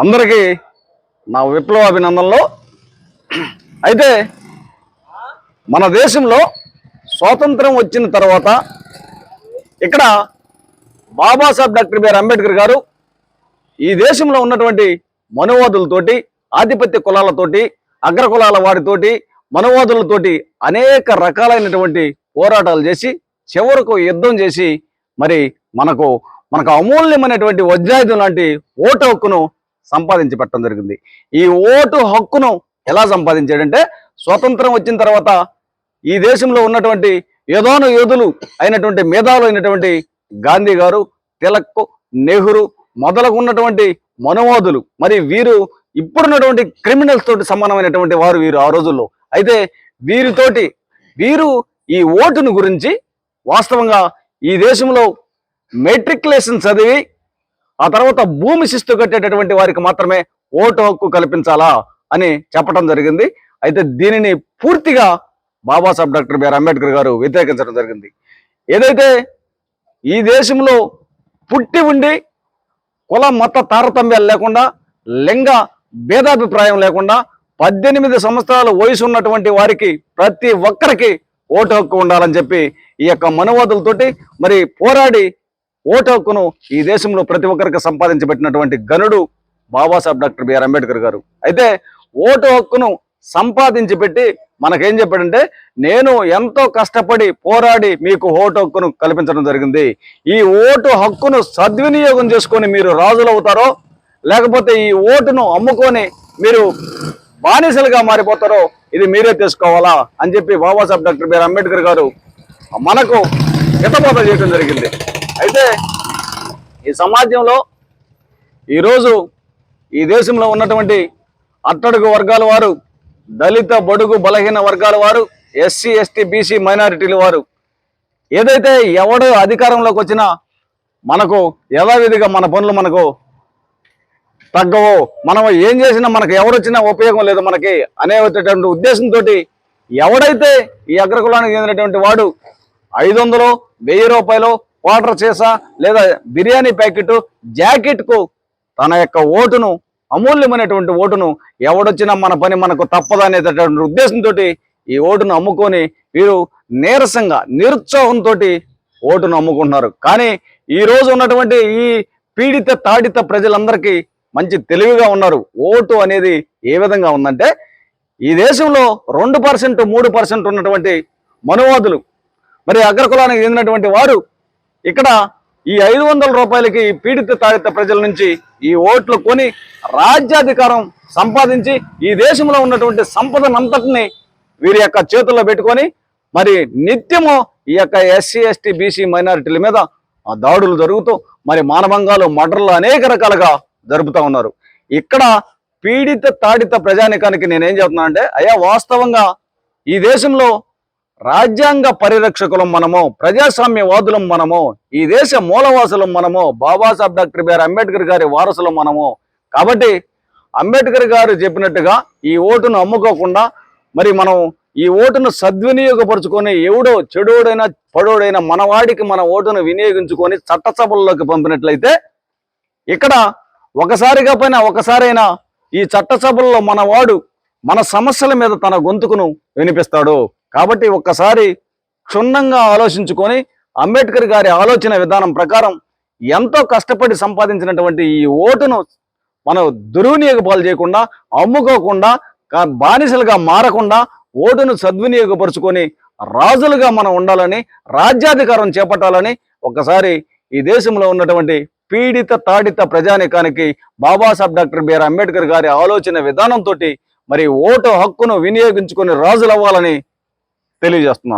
అందరికీ నా విప్లవాభినందనలు. అయితే మన దేశంలో స్వాతంత్రం వచ్చిన తర్వాత ఇక్కడ బాబాసాహెబ్ డాక్టర్ బిఆర్ అంబేద్కర్ గారు ఈ దేశంలో ఉన్నటువంటి మనువాదులతోటి ఆధిపత్య కులాలతోటి అగ్ర కులాల వారితోటి మనువాదులతోటి అనేక రకాలైనటువంటి పోరాటాలు చేసి చివరకు యుద్ధం చేసి మరి మనకు మనకు అమూల్యమైనటువంటి వజ్రాయుధం లాంటి ఓటు హక్కును సంపాదించి పెట్టడం జరిగింది. ఈ ఓటు హక్కును ఎలా సంపాదించాడంటే స్వతంత్రం వచ్చిన తర్వాత ఈ దేశంలో ఉన్నటువంటి యోధాను యోధులు అయినటువంటి మేధావులు అయినటువంటి గాంధీ గారు తిలక్ నెహ్రూ మొదలగు ఉన్నటువంటి మనోవాదులు మరి వీరు ఇప్పుడున్నటువంటి క్రిమినల్స్ తోటి సమానమైనటువంటి వారు వీరు ఆ రోజుల్లో. అయితే వీరితోటి వీరు ఈ ఓటును గురించి వాస్తవంగా ఈ దేశంలో మెట్రికులేషన్ చదివి ఆ తర్వాత భూమి శిస్తు కట్టేటటువంటి వారికి మాత్రమే ఓటు హక్కు కల్పించాలా అని చెప్పడం జరిగింది. అయితే దీనిని పూర్తిగా బాబాసాహెబ్ డాక్టర్ బిఆర్ అంబేద్కర్ గారు వ్యతిరేకించడం జరిగింది. ఏదైతే ఈ దేశంలో పుట్టి ఉండి కుల మత తారతమ్యాలు లేకుండా లింగ భేదాభిప్రాయం లేకుండా పద్దెనిమిది సంవత్సరాల వయసు ఉన్నటువంటి వారికి ప్రతి ఒక్కరికి ఓటు హక్కు ఉండాలని చెప్పి ఈ యొక్క మనువాదులతోటి మరి పోరాడి ఓటు హక్కును ఈ దేశంలో ప్రతి ఒక్కరికి సంపాదించబెట్టినటువంటి గనుడు బాబాసాహెబ్ డాక్టర్ బిఆర్ అంబేద్కర్ గారు. అయితే ఓటు హక్కును సంపాదించి పెట్టి మనకేం చెప్పాడంటే నేను ఎంతో కష్టపడి పోరాడి మీకు ఓటు హక్కును కల్పించడం జరిగింది. ఈ ఓటు హక్కును సద్వినియోగం చేసుకొని మీరు రాజులు అవుతారో లేకపోతే ఈ ఓటును అమ్ముకొని మీరు బానిసలుగా మారిపోతారో ఇది మీరే తెలుసుకోవాలా? అని చెప్పి బాబాసాహెబ్ డాక్టర్ బిఆర్ అంబేద్కర్ గారు మనకు హితబోధ చేయడం జరిగింది. అయితే ఈ సమాజంలో ఈరోజు ఈ దేశంలో ఉన్నటువంటి అట్టడుగు వర్గాల వారు దళిత బడుగు బలహీన వర్గాల వారు ఎస్సీ ఎస్టీ బీసీ మైనారిటీల వారు ఏదైతే ఎవడు అధికారంలోకి వచ్చినా మనకు యథావిధిగా మన పనులు మనకు తగ్గవు. మనం ఏం చేసినా మనకు ఎవరొచ్చినా ఉపయోగం లేదు మనకి అనేటటువంటి ఉద్దేశంతో ఎవడైతే ఈ అగ్రకులానికి చెందినటువంటి వాడు ఐదు వందలు వెయ్యి రూపాయలు వాటర్ చేసా లేదా బిర్యానీ ప్యాకెట్ జాకెట్కు తన యొక్క ఓటును అమూల్యమైనటువంటి ఓటును ఎవడొచ్చినా మన పని మనకు తప్పదనేటటువంటి ఉద్దేశంతో ఈ ఓటును అమ్ముకొని వీరు నీరసంగా నిరుత్సాహంతో ఓటును అమ్ముకుంటున్నారు. కానీ ఈ రోజు ఉన్నటువంటి ఈ పీడిత తాడిత ప్రజలందరికీ మంచి తెలివిగా ఉన్నారు. ఓటు అనేది ఏ విధంగా ఉందంటే ఈ దేశంలో రెండు పర్సెంట్ మూడు పర్సెంట్ ఉన్నటువంటి మనువాదులు మరి అగ్రకులానికి చెందినటువంటి వారు ఇక్కడ ఈ ఐదు వందల రూపాయలకి ఈ పీడిత తాడిత ప్రజల నుంచి ఈ ఓట్లు కొని రాజ్యాధికారం సంపాదించి ఈ దేశంలో ఉన్నటువంటి సంపదనంతటిని వీరి యొక్క చేతుల్లో పెట్టుకొని మరి నిత్యము ఈ యొక్క ఎస్సీ ఎస్టీ బీసీ మైనారిటీల మీద ఆ దాడులు జరుగుతూ మరి మానభంగాలు మటర్లు అనేక రకాలుగా జరుపుతూ ఉన్నారు. ఇక్కడ పీడిత తాడిత ప్రజానికానికి నేనేం చెప్తున్నానంటే అయ్యా వాస్తవంగా ఈ దేశంలో రాజ్యాంగ పరిరక్షకులం మనము ప్రజాస్వామ్యవాదులం మనము ఈ దేశ మూలవాసులం మనము బాబాసాహెబ్ డాక్టర్ బిఆర్ అంబేద్కర్ గారి వారసులం మనము. కాబట్టి అంబేద్కర్ గారు చెప్పినట్టుగా ఈ ఓటును అమ్ముకోకుండా మరి మనం ఈ ఓటును సద్వినియోగపరుచుకొని ఎవడో చెడోడైనా పడోడైనా మనవాడికి మన ఓటును వినియోగించుకొని చట్టసభల్లోకి పంపినట్లయితే ఇక్కడ ఒకసారిగా పైన ఒకసారైనా ఈ చట్టసభల్లో మనవాడు మన సమస్యల మీద తన గొంతుకును వినిపిస్తాడు. కాబట్టి ఒక్కసారి క్షుణ్ణంగా ఆలోచించుకొని అంబేద్కర్ గారి ఆలోచన విధానం ప్రకారం ఎంతో కష్టపడి సంపాదించినటువంటి ఈ ఓటును మనం దుర్వినియోగ పాలు చేయకుండా అమ్ముకోకుండా బానిసలుగా మారకుండా ఓటును సద్వినియోగపరుచుకొని రాజులుగా మనం ఉండాలని రాజ్యాధికారం చేపట్టాలని ఒకసారి ఈ దేశంలో ఉన్నటువంటి పీడిత తాడిత ప్రజానికానికి బాబాసాహెబ్ డాక్టర్ బిఆర్ అంబేద్కర్ గారి ఆలోచన విధానంతో మరి ఓటు హక్కును వినియోగించుకొని రాజులవ్వాలని తెలియజేస్తున్నాను.